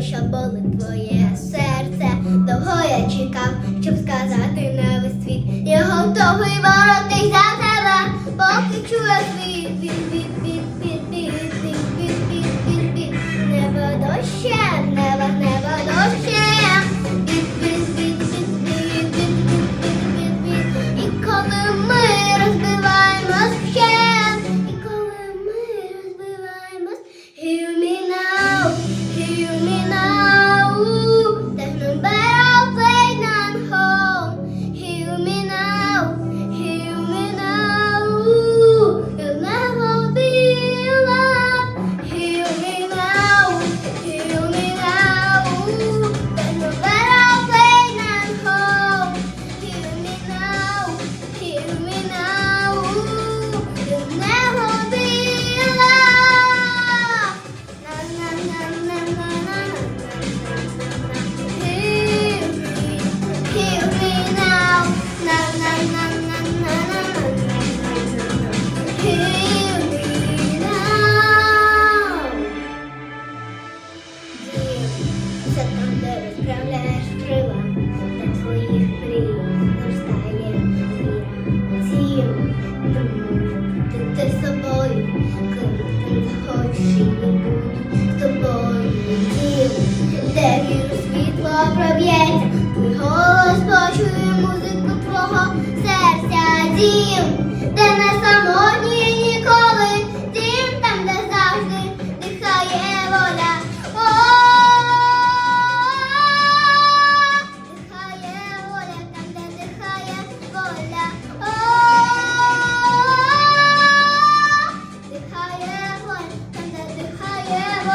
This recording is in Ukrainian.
що болить твоє серце. Довго я чекав, щоб сказати на весь світ. Я готовий боротись за тебе, поки чую світ. Небо від, Твоїх мрій зростає віра. Ти з собою, ти захочеш і не з тобою. Дім, де світло проб'ється, твій голос почує музику твого серця. Дім, де на